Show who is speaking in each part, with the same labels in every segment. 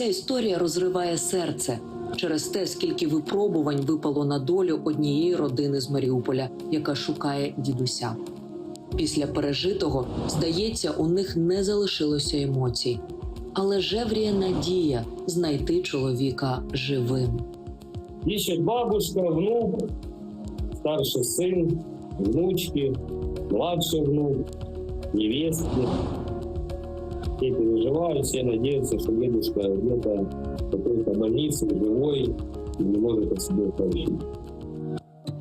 Speaker 1: Ця історія розриває серце через те, скільки випробувань випало на долю однієї родини з Маріуполя, яка шукає дідуся. Після пережитого, здається, у них не залишилося емоцій, але жевріє надія знайти чоловіка живим.
Speaker 2: Ищет бабушка, внук, старший сын, внучки, младший внук, невестки. Все переживают, все надеются, что дедушка где-то в какой-то больнице, живой, и не может о себе сообщить.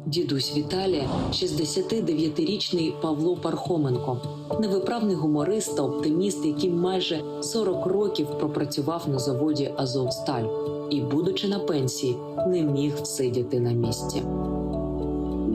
Speaker 1: Дідусь Віталія, 69-річний Павло Пархоменко, невиправний гуморист та оптиміст, який майже 40 років пропрацював на заводі Азовсталь і, будучи на пенсії, не міг сидіти на місці.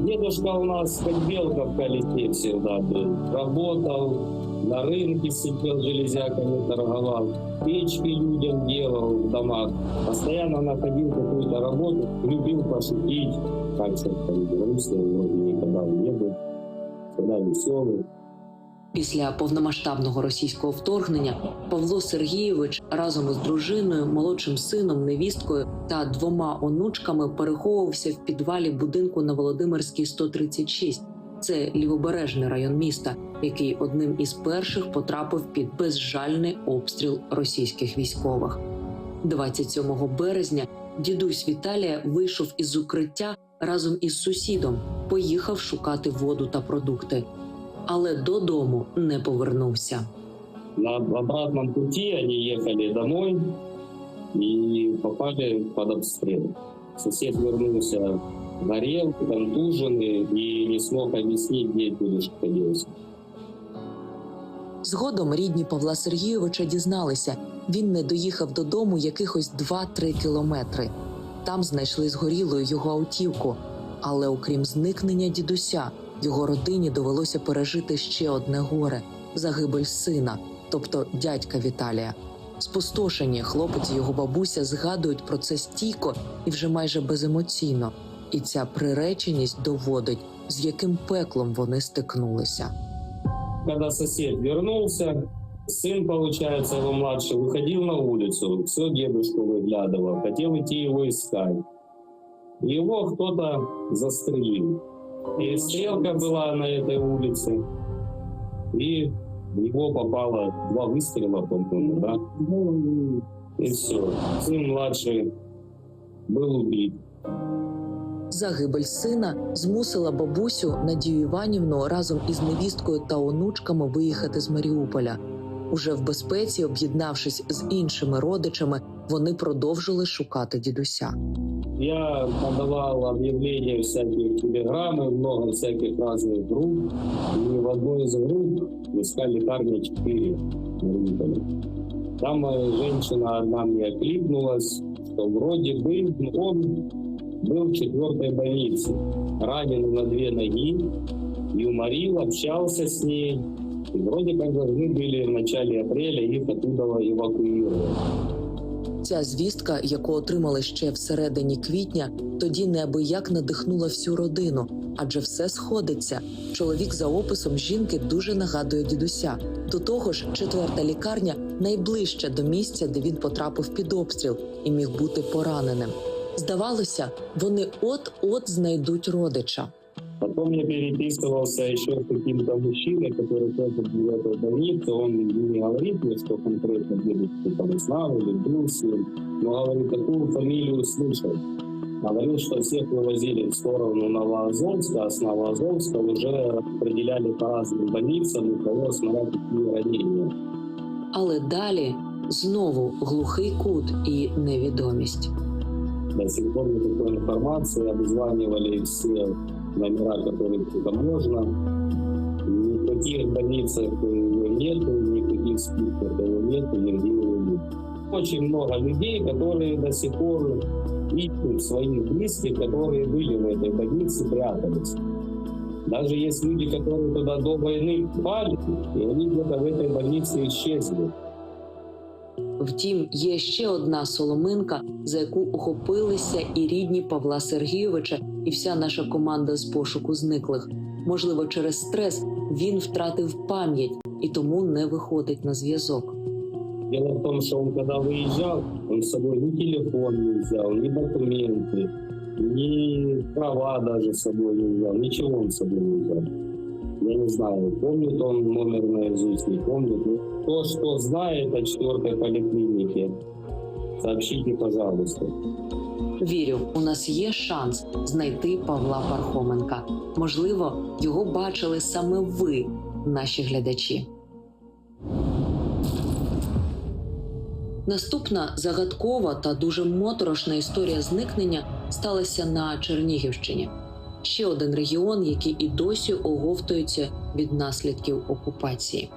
Speaker 2: Дедушка у нас как белка в колесе всегда был. Работал, на рынке сидел, железяками торговал, печки людям делал в домах. Постоянно находил какую-то работу, любил пошутить. Так что там грустный вроде никогда не был. Всегда веселый.
Speaker 1: Після повномасштабного російського вторгнення Павло Сергійович разом із дружиною, молодшим сином, невісткою та двома онучками переховувався в підвалі будинку на Володимирській 136. Це лівобережний район міста, який одним із перших потрапив під безжальний обстріл російських військових. 27 березня дідусь Віталія вийшов із укриття разом із сусідом, поїхав шукати воду та продукти але додому не повернувся.
Speaker 2: На обратном пути они ехали домой и попали под обстрел. Сосед вернулся горел, контуженный и не смог объяснить, где дедушка делся.
Speaker 1: Згодом рідні Павла Сергійовича дізналися, він не доїхав додому якихось 2-3 кілометри. Там знайшли згорілою його автівку. Але окрім зникнення дідуся, його родині довелося пережити ще одне горе загибель сина, тобто дядька Віталія. Спустошені хлопець і його бабуся згадують про це стійко і вже майже беземоційно І ця приреченість доводить, з яким пеклом вони стикнулися.
Speaker 2: Когда сосед вернулся, сын, получается, его младший, выходил на улицу, все дедушку выглядывал, хотел идти его искать. Его кто-то застрелил. И стрелка была на этой улице, и в него попало два выстрела, по-моему, да? И все. Сын младший был убит.
Speaker 1: Загибель сина змусила бабусю Надію Іванівну разом із невісткою та онучками виїхати з Маріуполя. Уже в безпеці, об'єднавшись з іншими родичами, вони продовжили шукати дідуся.
Speaker 2: Я подавал объявления всякие телеграммы, много всяких разных групп. И в одной из групп искали парня 4 Мариуполя. Там э, женщина одна мне откликнулась, что вроде бы он был в четвертой больнице, ранен на две ноги, юморил, общался с ней. И вроде как должны были в начале апреля их оттуда эвакуировать.
Speaker 1: Ця звістка, яку отримали ще всередині квітня, тоді неабияк надихнула всю родину, адже все сходиться. Чоловік за описом жінки дуже нагадує дідуся. До того ж, четверта лікарня найближча до місця, де він потрапив під обстріл і міг бути пораненим. Здавалося, вони от-от знайдуть родича.
Speaker 2: Потом я переписывался еще с каким-то мужчиной, который тоже был в этой больнице. Он не говорит мне, что конкретно дедушку там знал или был с ним, но говорит, такую фамилию слышал. Говорил, что всех вывозили в сторону Новоазовска, а с Новоазовска уже распределяли по разным больницам, у кого смотря какие ранения.
Speaker 1: Але далі знову глухий кут і невідомість.
Speaker 2: До сих пор никакой информации, обзванивали все номера, которые только можно. Ни в каких больницах его нету, ни в каких списках его нету, нигде его нет. Очень много людей, которые до сих пор ищут своих близких, которые были в этой больнице, прятались. Даже есть люди, которые туда до войны попали, и они где-то в этой больнице исчезли.
Speaker 1: Втім, є ще одна соломинка, за яку ухопилися і рідні Павла Сергійовича, і вся наша команда з пошуку зниклих. Можливо, через стрес він втратив пам'ять і тому не виходить на зв'язок.
Speaker 2: Дело в том, что он когда выезжал, он с собой ни телефон не взял, ни документы, ни права даже с собой не взял, ничего он с собой не взял. Я не знаю, помнит он номер наизусть, не помнит. Ну, то, что знает о четвертой поликлинике, сообщите, пожалуйста.
Speaker 1: Вірю, у нас є шанс знайти Павла Пархоменка. Можливо, його бачили саме ви, наші глядачі. Наступна загадкова та дуже моторошна історія зникнення сталася на Чернігівщині. Ще один регіон, який і досі оговтується від наслідків окупації.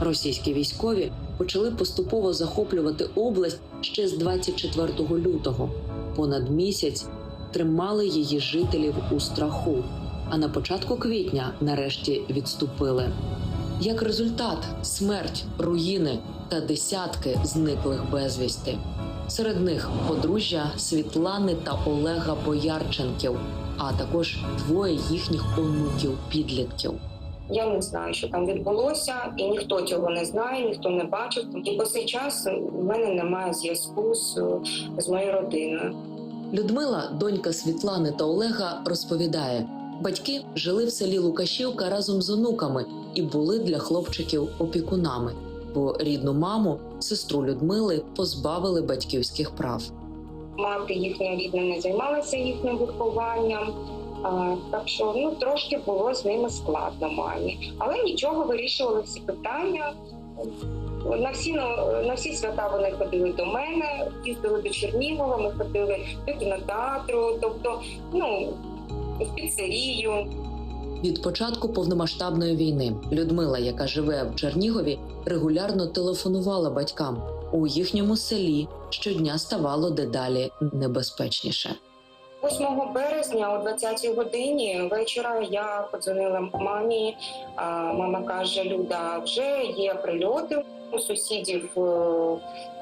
Speaker 1: Російські військові почали поступово захоплювати область ще з 24 лютого. Понад місяць тримали її жителів у страху, а на початку квітня нарешті відступили. Як результат, смерть, руїни та десятки зниклих безвісти. Серед них подружжя Світлани та Олега Боярченків, а також двоє їхніх онуків підлітків.
Speaker 3: Я не знаю, що там відбулося, і ніхто цього не знає, ніхто не бачив. І по цей час в мене немає зв'язку з, з моєю родиною.
Speaker 1: Людмила, донька Світлани та Олега, розповідає: батьки жили в селі Лукашівка разом з онуками і були для хлопчиків опікунами, бо рідну маму, сестру Людмили, позбавили батьківських прав.
Speaker 3: Мати їхня рідна не займалася їхнім вихованням. А, так що ну трошки було з ними складно мамі, але нічого вирішували всі питання. На всі на всі свята вони ходили до мене, їздили до Чернігова. Ми ходили до кінотеатру, тобто ну в піцерію.
Speaker 1: Від початку повномасштабної війни Людмила, яка живе в Чернігові, регулярно телефонувала батькам. У їхньому селі щодня ставало дедалі небезпечніше.
Speaker 3: 8 березня о 20 годині вечора я подзвонила мамі. Мама каже: Люда, вже є прильоти. У сусідів е,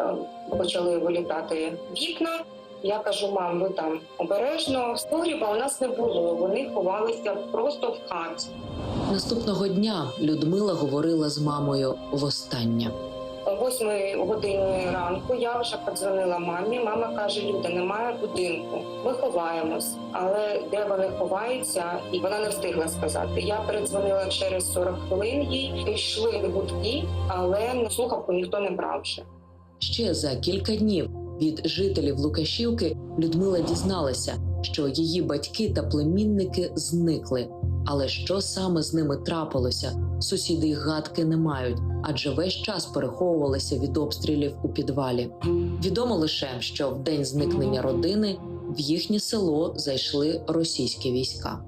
Speaker 3: е, почали вилітати вікна. Я кажу, мам, ви там обережно. Погріба у нас не було. Вони ховалися просто в хаті.
Speaker 1: Наступного дня Людмила говорила з мамою востаннє.
Speaker 3: О 8 годині ранку я вже подзвонила мамі. Мама каже: Люда, немає будинку. Ми ховаємось, але де вони ховаються, і вона не встигла сказати. Я передзвонила через 40 хвилин. Їй йшли гудки, але на слухавку ніхто не брав вже.
Speaker 1: Ще за кілька днів від жителів Лукашівки Людмила дізналася, що її батьки та племінники зникли. Але що саме з ними трапилося, сусіди й гадки не мають, адже весь час переховувалися від обстрілів у підвалі. Відомо лише, що в день зникнення родини в їхнє село зайшли російські війська.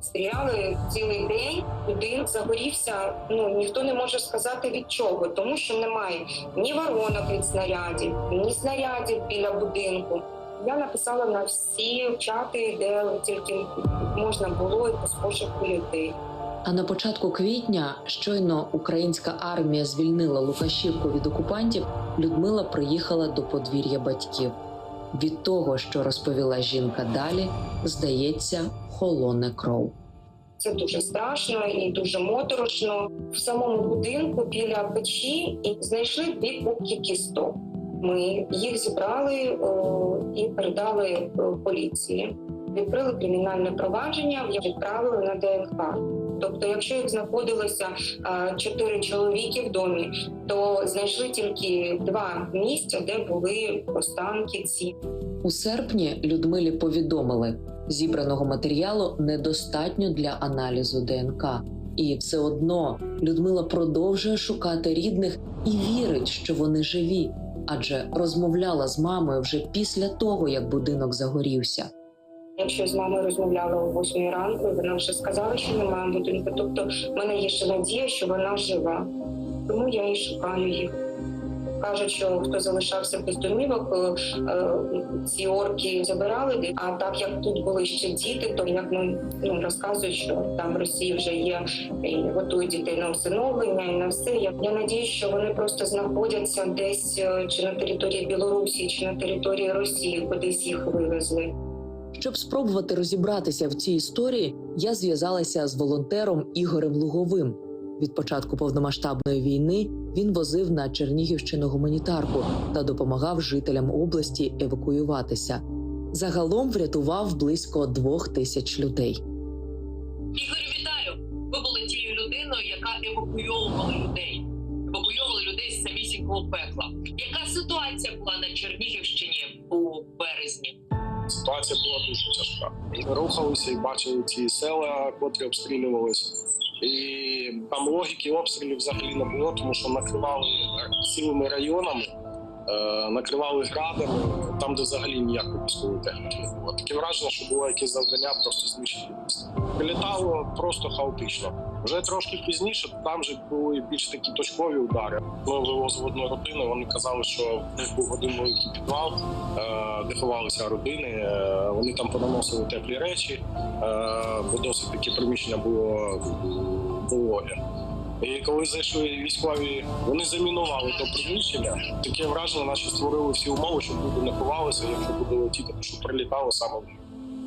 Speaker 3: Стріляли цілий день. Будинок загорівся. Ну ніхто не може сказати від чого, тому що немає ні воронок від снарядів, ні снарядів біля будинку. Я написала на всі чати, де тільки можна було і по пошуку людей.
Speaker 1: А на початку квітня, щойно українська армія звільнила Лукашівку від окупантів, Людмила приїхала до подвір'я батьків. Від того, що розповіла жінка далі, здається, холоне кров.
Speaker 3: Це дуже страшно і дуже моторошно. В самому будинку біля печі і знайшли дві кубки кісток. Ми їх зібрали о, і передали поліції. Відкрили кримінальне провадження, відправили на ДНК. Тобто, якщо їх знаходилося чотири чоловіки в домі, то знайшли тільки два місця, де були останки ці.
Speaker 1: У серпні Людмилі повідомили, зібраного матеріалу недостатньо для аналізу ДНК. І все одно Людмила продовжує шукати рідних і вірить, що вони живі, адже розмовляла з мамою вже після того, як будинок загорівся.
Speaker 3: Якщо з мамою розмовляла о 8 ранку, вона вже сказала, що немає будинку. Тобто в мене є ще надія, що вона жива. Тому я і шукаю їх. Кажуть, що хто залишався без домівок, е, е, ці орки забирали. А так як тут були ще діти, то як ми ну, розказують, що там в Росії вже є і готують дітей на усиновлення і на все. Я, я надію, що вони просто знаходяться десь е, чи на території Білорусі, чи на території Росії, кудись їх вивезли.
Speaker 1: Щоб спробувати розібратися в цій історії, я зв'язалася з волонтером Ігорем Луговим. Від початку повномасштабної війни він возив на Чернігівщину гуманітарку та допомагав жителям області евакуюватися. Загалом врятував близько двох тисяч людей.
Speaker 4: Ігор, вітаю! Ви були тією людиною, яка евакуйовувала людей, евакуйовувала людей з самісінького пекла. Яка ситуація була на Чернігівщині у березні?
Speaker 5: Ситуація була дуже тяжка. Ми рухалися і бачили ці села, котрі обстрілювалися. І там логіки обстрілів взагалі не було, тому що накривали цілими районами, е, накривали градами, там, де взагалі ніякої військової техніки не було. Таке враження, що було якесь завдання просто знищити місто. Прилітало просто хаотично. Вже трошки пізніше там же були більш такі точкові удари. Ми вивозили родину. Вони казали, що в них був один великий підвал, е, де ховалися родини. Е, Вони там понаносили теплі речі, е, бо досить таке приміщення було вологе. І коли зайшли військові, вони замінували то приміщення. Таке враження, наче створили всі умови, щоб люди не ховалися, якщо буде летіти, що прилітало саме в них.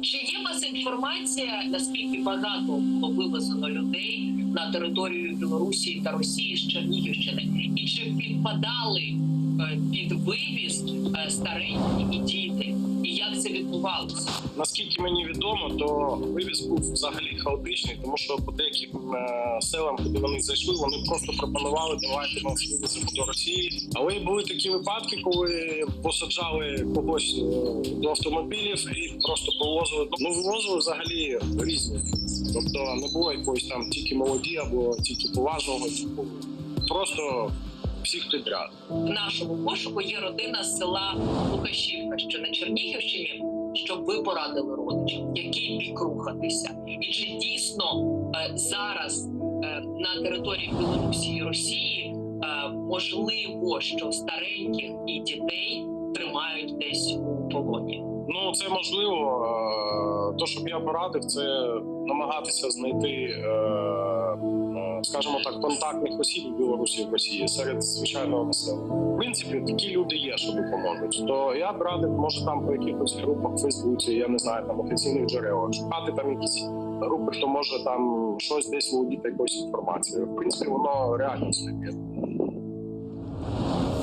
Speaker 4: Чи є у вас інформація, наскільки багато було вивезено людей на територію Білорусі та Росії з Чернігівщини? І чи підпадали е, під вивіз е, старенькі і діти? І як це відбувалося?
Speaker 5: Наскільки мені відомо, то вивіз був взагалі хаотичний, тому що по деяким е, селам, куди вони зайшли, вони просто пропонували давайте ми вивеземо до Росії. Але були такі випадки, коли посаджали когось до автомобілів і просто повозили. Ну вивозили взагалі різні. Тобто не було якоїсь там тільки молоді або тільки поважного типу. Просто всіх підряд.
Speaker 4: В нашому пошуку є родина з села Лукашівка, що на Чернігівщині, щоб ви порадили родичам, який бік рухатися, і чи дійсно е, зараз е, на території Білорусі і Росії е, можливо, що стареньких і дітей тримають десь у полоні?
Speaker 5: Ну, це можливо. Е, То, що б я порадив, це намагатися знайти, е, е, скажімо так, контактних осіб Білорусі в Росії серед звичайного населення. В принципі, такі люди є, що допоможуть. То я б радив, може там по якихось групах в Фейсбуці, я не знаю, там офіційних джерелах, шукати там якісь групи, хто може там щось десь володіти якоюсь інформацією. В принципі, воно реально є.